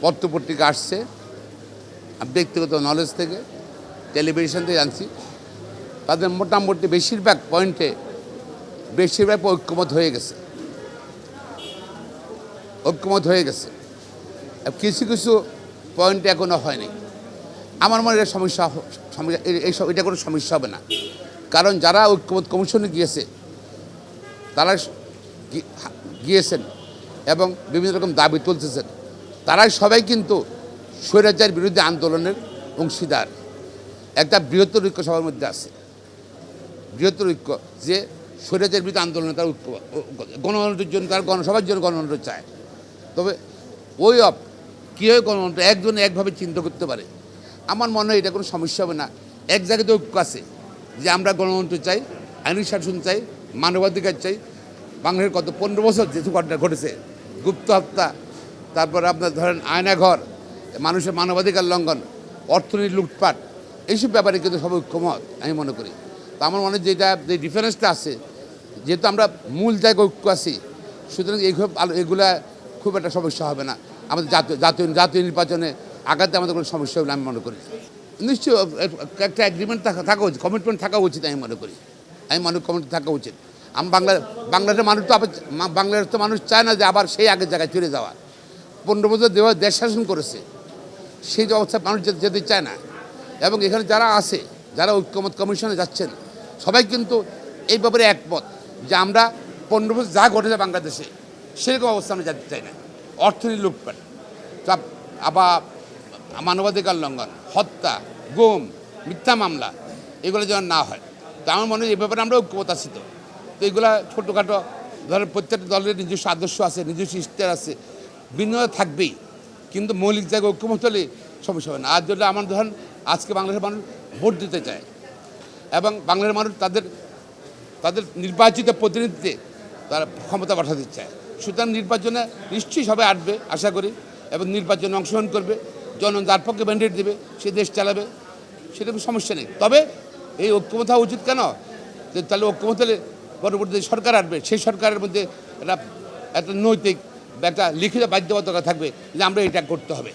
পত্রপত্রিকা আসছে। ব্যক্তিগত নলেজ থেকে টেলিভিশন থেকে জানছি। তাদের মোটামুটি বেশিরভাগ পয়েন্টে বেশিরভাগ ঐক্যমত হয়ে গেছে। ঐক্যমত হয়ে গেছে। কিছু কিছু পয়েন্ট এখনও হয়নি আমার মনে হয় সমস্যা সমস্যা- এটা কোনো সমস্যা হবে না। কারণ যারা ঐক্যমত কমিশনে গিয়েছে, তারা গিয়েছেন এবং বিভিন্ন রকম দাবি তুলতেছেন। তারাই সবাই কিন্তু স্বৈরাচার বিরুদ্ধে আন্দোলনের অংশীদার। একটা বৃহত্তর ঐক্য সবার মধ্যে আছে। বৃহত্তর ঐক্য যে স্বৈরাচার বিরুদ্ধে আন্দোলনে তার ঐক্য গণতন্ত্রের জন্য তার গণসভার জন্য গণতন্ত্র চায়। তবে ওই অফ কীভাবে গণতন্ত্র একজন একভাবে চিন্তা করতে পারে? আমার মনে হয় এটা কোনো সমস্যা হবে না। এক জায়গাতে ঐক্য আছে যে আমরা গণতন্ত্র চাই আইনি শাসন চাই, মানবাধিকার চাই। বাংলাদেশের কত পনেরো বছর যেসব ঘটনা ঘটেছে, গুপ্ত হত্যা তারপরে আপনার ধরেন আয়নাঘর, মানুষের মানবাধিকার লঙ্ঘন, অর্থনীতি লুটপাট, এইসব ব্যাপারে কিন্তু সবাই ঐক্যমত, আমি মনে করি। তো আমার মনে হয় যেটা যে ডিফারেন্সটা আছে, যেহেতু আমরা মূল জায়গায় ঐক্য আছি, সুতরাং এইসব এগুলা খুব একটা সমস্যা হবে না। আমাদের জাতীয় জাতীয় জাতীয় নির্বাচনে আগাতে আমাদের কোনো সমস্যা হবে আমি মনে করি। নিশ্চয়ই একটা অ্যাগ্রিমেন্ট থাকা থাকা উচিত কমিটমেন্ট থাকা উচিত, আমি মনে করি। আমি মনে কমিটমেন্ট থাকা উচিত। আমি বাংলা বাংলাদেশের মানুষ তো আবার বাংলাদেশের তো মানুষ চায় না যে আবার সেই আগের জায়গায় চলে যাওয়া। পনেরো বছর দেওয়া দেশ শাসন করেছে, সেই অবস্থায় মানুষ যেতে- চায় না। এবং এখানে যারা আছে, যারা ঐক্যমত কমিশনে যাচ্ছেন, সবাই কিন্তু এই ব্যাপারে একমত যে আমরা পনেরো বছর যা ঘটেছে বাংলাদেশে, সেরকম অবস্থা আমরা যেতে চাই না। অর্থনীতি লুটপাট আবার মানবাধিকার লঙ্ঘন, হত্যা, গুম, মিথ্যা মামলা, এগুলো যেন না হয়। তো আমার মনে হয় এই ব্যাপারে আমরা ঐক্যমত আছি তো। তো এগুলা ছোটোখাটো, ধরেন প্রত্যেকটা দলের নিজস্ব আদর্শ আছে, নিজস্ব ইস্তের আছে ভিন্নতা থাকবেই। কিন্তু মৌলিক জায়গায় ঐক্যমত হলে সমস্যা হবে না। আর যদি আমার ধরেন, আজকে বাংলাদেশের মানুষ ভোট দিতে চায় এবং বাংলার মানুষ তাদের তাদের নির্বাচিত প্রতিনিধিতে তারা ক্ষমতা পাঠাতে চায়। সুতরাং নির্বাচনে নিশ্চয়ই সবাই আসবে, আশা করি, এবং নির্বাচনে অংশগ্রহণ করবে, জনগণ যার পক্ষে ম্যান্ডেট দেবে, সে দেশ চালাবে, সেটা সমস্যা নেই। তবে এই ঐক্যমত হওয়া উচিত কেন? যে তাহলে ঐক্যমত হলে পরবর্তী সরকার আসবে, সেই সরকারের মধ্যে একটা একটা নৈতিক একটা লিখিত বাধ্যবাধকতা থাকবে যে আমরা এটা করতে হবে।